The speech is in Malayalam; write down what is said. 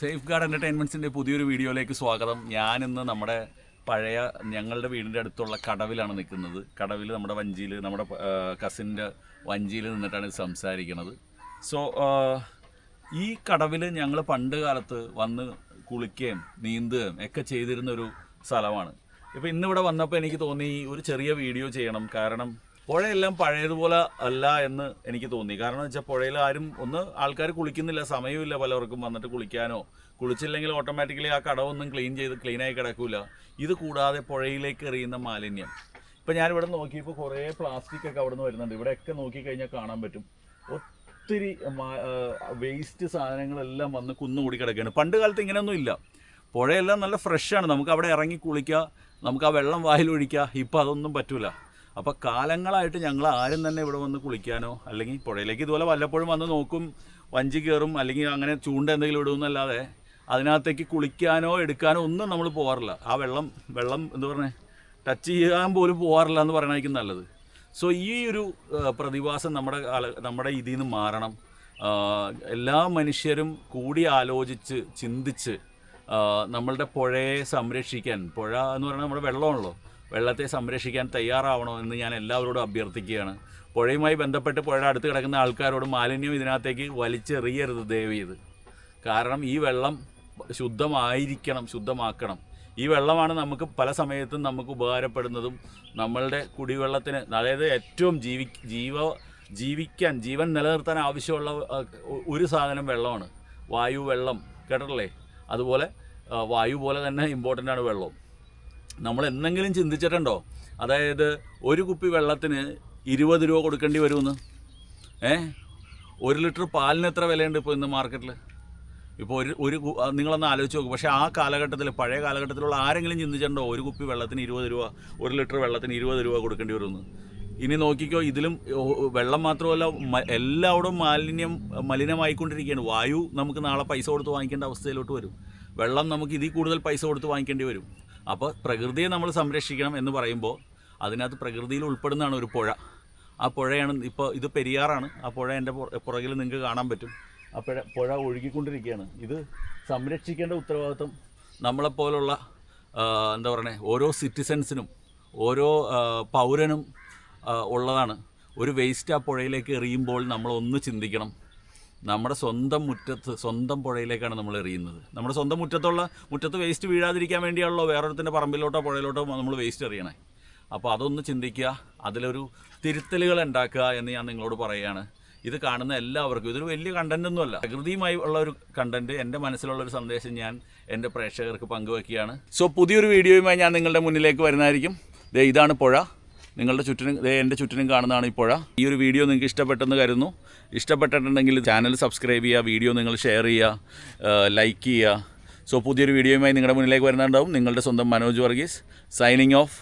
സേഫ് ഗാർഡ് എന്റർടൈൻമെന്റ്സിന്റെ പുതിയൊരു വീഡിയോയിലേക്ക് സ്വാഗതം. ഞാനിന്ന് നമ്മുടെ പഴയ ഞങ്ങളുടെ വീടിന്റെ അടുത്തുള്ള കടവിലാണ് നിൽക്കുന്നത്. കടവിൽ നമ്മുടെ വഞ്ചിയിൽ നമ്മുടെ കസിന്റെ വഞ്ചിയിൽ നിന്നിട്ടാണ് സംസാരിക്കുന്നത്. സോ ഈ കടവിൽ ഞങ്ങൾ പണ്ട് കാലത്ത് വന്ന് കുളിക്കുകയും നീന്തുകയും ഒക്കെ ചെയ്തിരുന്നൊരു സ്ഥലമാണ്. ഇപ്പോൾ ഇന്നിവിടെ വന്നപ്പോൾ എനിക്ക് തോന്നി ഒരു ചെറിയ വീഡിയോ ചെയ്യണം. കാരണം പുഴയെല്ലാം പഴയതുപോലെ അല്ല എന്ന് എനിക്ക് തോന്നി. കാരണം വെച്ചാൽ പുഴയിൽ ആരും ഒന്ന് ആൾക്കാർ കുളിക്കുന്നില്ല സമയമില്ല പലർക്കും വന്നിട്ട് കുളിക്കാനോ. കുളിച്ചില്ലെങ്കിൽ ഓട്ടോമാറ്റിക്കലി ആ കടവൊന്നും ക്ലീൻ ചെയ്ത് ക്ലീനായി കിടക്കില്ല ഇത് കൂടാതെ പുഴയിലേക്ക് എറിയുന്ന മാലിന്യം. ഇപ്പം ഞാനിവിടെ നോക്കിയപ്പോൾ കുറേ പ്ലാസ്റ്റിക് ഒക്കെ അവിടെ നിന്ന് വരുന്നുണ്ട്. ഇവിടെയൊക്കെ നോക്കിക്കഴിഞ്ഞാൽ കാണാൻ പറ്റും. ഒത്തിരി വേസ്റ്റ് സാധനങ്ങളെല്ലാം വന്ന് കുന്നുകൂടി കിടക്കുകയാണ്. പണ്ട് കാലത്ത് ഇങ്ങനെയൊന്നും ഇല്ല. പുഴയെല്ലാം നല്ല ഫ്രഷാണ് നമുക്ക് അവിടെ ഇറങ്ങി കുളിക്കുക നമുക്ക് ആ വെള്ളം വായിലൊഴിക്കുക ഇപ്പം അതൊന്നും പറ്റൂല. അപ്പോൾ കാലങ്ങളായിട്ട് ഞങ്ങൾ ആരും തന്നെ ഇവിടെ വന്ന് കുളിക്കാനോ അല്ലെങ്കിൽ പുഴയിലേക്ക് ഇതുപോലെ വല്ലപ്പോഴും വന്ന് നോക്കും വഞ്ചി കയറും അല്ലെങ്കിൽ അങ്ങനെ ചൂണ്ട എന്തെങ്കിലും ഇടും എന്നല്ലാതെ അതിനകത്തേക്ക് കുളിക്കാനോ എടുക്കാനോ ഒന്നും നമ്മൾ പോകാറില്ല ആ വെള്ളം വെള്ളം എന്ന് പറഞ്ഞേ ടച്ച് ചെയ്യാൻ പോലും പോകാറില്ല എന്ന് പറയണായിരിക്കും നല്ലത്. സോ ഈ ഒരു പ്രതിഭാസം നമ്മുടെ നമ്മുടെ ഇതിൽ നിന്ന് മാറണം. എല്ലാ മനുഷ്യരും കൂടി ആലോചിച്ച് ചിന്തിച്ച് നമ്മളുടെ പുഴയെ സംരക്ഷിക്കാൻ പുഴ എന്ന് പറയുന്നത് നമ്മുടെ വെള്ളമാണല്ലോ. വെള്ളത്തെ സംരക്ഷിക്കാൻ തയ്യാറാവണമെന്ന് ഞാൻ എല്ലാവരോടും അഭ്യർത്ഥിക്കുകയാണ്. പുഴയുമായി ബന്ധപ്പെട്ട് പുഴയുടെ അടുത്ത് കിടക്കുന്ന ആൾക്കാരോട് മാലിന്യം ഇതിനകത്തേക്ക് വലിച്ചെറിയരുത് ദയവ് ചെയ്ത് കാരണം ഈ വെള്ളം ശുദ്ധമായിരിക്കണം ശുദ്ധമാക്കണം. ഈ വെള്ളമാണ് നമുക്ക് പല സമയത്തും നമുക്ക് ഉപകാരപ്പെടുന്നതും നമ്മളുടെ കുടിവെള്ളത്തിന് അതായത് ഏറ്റവും ജീവി ജീവ ജീവിക്കാൻ ജീവൻ നിലനിർത്താൻ ആവശ്യമുള്ള ഒരു സാധനം വെള്ളമാണ്. വായു വെള്ളം. കേട്ടല്ലേ അതുപോലെ വായു പോലെ തന്നെ ഇമ്പോർട്ടന്റ് ആണ് വെള്ളം നമ്മൾ എന്തെങ്കിലും ചിന്തിച്ചിട്ടുണ്ടോ? അതായത് ഒരു കുപ്പി വെള്ളത്തിന് ഇരുപത് രൂപ കൊടുക്കേണ്ടി വരുമെന്ന്? ഏ? ഒരു ലിറ്റർ പാലിന് എത്ര വിലയുണ്ട് ഇപ്പോൾ ഇന്ന് മാർക്കറ്റിൽ ഇപ്പോൾ ഒരു ഒരു നിങ്ങളൊന്ന് ആലോചിച്ച് നോക്കും. പക്ഷേ ആ കാലഘട്ടത്തിൽ പഴയ കാലഘട്ടത്തിലുള്ള ആരെങ്കിലും ചിന്തിച്ചിട്ടുണ്ടോ ഒരു കുപ്പി വെള്ളത്തിന് ഇരുപത് രൂപ ഒരു ലിറ്റർ വെള്ളത്തിന് ഇരുപത് രൂപ കൊടുക്കേണ്ടി വരുമെന്ന്? ഇനി നോക്കിക്കോ ഇതിലും വെള്ളം മാത്രമല്ല മ- എല്ലായിടും മാലിന്യം മലിനമായിക്കൊണ്ടിരിക്കുകയാണ്. വായു നമുക്ക് നാളെ പൈസ കൊടുത്ത് വാങ്ങിക്കേണ്ട അവസ്ഥയിലോട്ട് വരും. വെള്ളം നമുക്ക് ഇതിൽ കൂടുതൽ പൈസ കൊടുത്ത് വാങ്ങിക്കേണ്ടി വരും. അപ്പോൾ പ്രകൃതിയെ നമ്മൾ സംരക്ഷിക്കണം എന്ന് പറയുമ്പോൾ അതിനകത്ത് പ്രകൃതിയിൽ ഉൾപ്പെടുന്നതാണ് ഒരു പുഴ. ആ പുഴയാണ് ഇപ്പോൾ ഇത് പെരിയാറാണ്. ആ പുഴ എന്റെ പുറ- പുറകിൽ നിങ്ങൾക്ക് കാണാൻ പറ്റും. ആ പുഴ പുഴ ഒഴുകിക്കൊണ്ടിരിക്കുകയാണ്. ഇത് സംരക്ഷിക്കേണ്ട ഉത്തരവാദിത്വം നമ്മളെപ്പോലുള്ള എന്താ പറയണേ ഓരോ സിറ്റിസൺസിനും ഓരോ പൗരനും ഉള്ളതാണ്. ഒരു വേസ്റ്റ് ആ പുഴയിലേക്ക് എറിയുമ്പോൾ നമ്മളൊന്ന് ചിന്തിക്കണം. നമ്മുടെ സ്വന്തം മുറ്റത്ത് സ്വന്തം പുഴയിലേക്കാണ് നമ്മൾ എറിയുന്നത്. നമ്മുടെ സ്വന്തം മുറ്റത്തുള്ള മുറ്റത്ത് വേസ്റ്റ് വീഴാതിരിക്കാൻ വേണ്ടിയാണല്ലോ വേറൊരുത്തിന്റെ പറമ്പിലോട്ടോ പുഴയിലോട്ടോ നമ്മൾ വേസ്റ്റ് എറിയണേ. അപ്പോൾ അതൊന്ന് ചിന്തിക്കുക. അതിലൊരു തിരുത്തലുകൾ ഉണ്ടാക്കുക എന്ന് ഞാൻ നിങ്ങളോട് പറയുകയാണ്. ഇത് കാണുന്ന എല്ലാവർക്കും ഇതൊരു വലിയ കണ്ടന്റ് ഒന്നുമല്ല പ്രകൃതിയുമായി ഉള്ള ഒരു കണ്ടന്റ് എന്റെ മനസ്സിലുള്ള ഒരു സന്ദേശം ഞാൻ എന്റെ പ്രേക്ഷകർക്ക് പങ്കുവെക്കുകയാണ് സോ പുതിയൊരു വീഡിയോയുമായി ഞാൻ നിങ്ങളുടെ മുന്നിലേക്ക് വരുന്നതായിരിക്കും. ഇതാണ് പുഴ. നിങ്ങളുടെ ചുറ്റിനും എന്റെ ചുറ്റിനും കാണുന്നതാണ് ഇപ്പോഴാണ് ഈ ഒരു വീഡിയോ നിങ്ങൾക്ക് ഇഷ്ടപ്പെട്ടെന്ന് കരുതുന്നു. ഇഷ്ടപ്പെട്ടിട്ടുണ്ടെങ്കിൽ ചാനൽ സബ്സ്ക്രൈബ് ചെയ്യുക വീഡിയോ നിങ്ങൾ ഷെയർ ചെയ്യുക ലൈക്ക് ചെയ്യുക. സോ പുതിയൊരു വീഡിയോയുമായി നിങ്ങളുടെ മുന്നിലേക്ക് വരുന്നുണ്ടാവും. നിങ്ങളുടെ സ്വന്തം മനോജ് വർഗീസ് സൈനിങ് ഓഫ്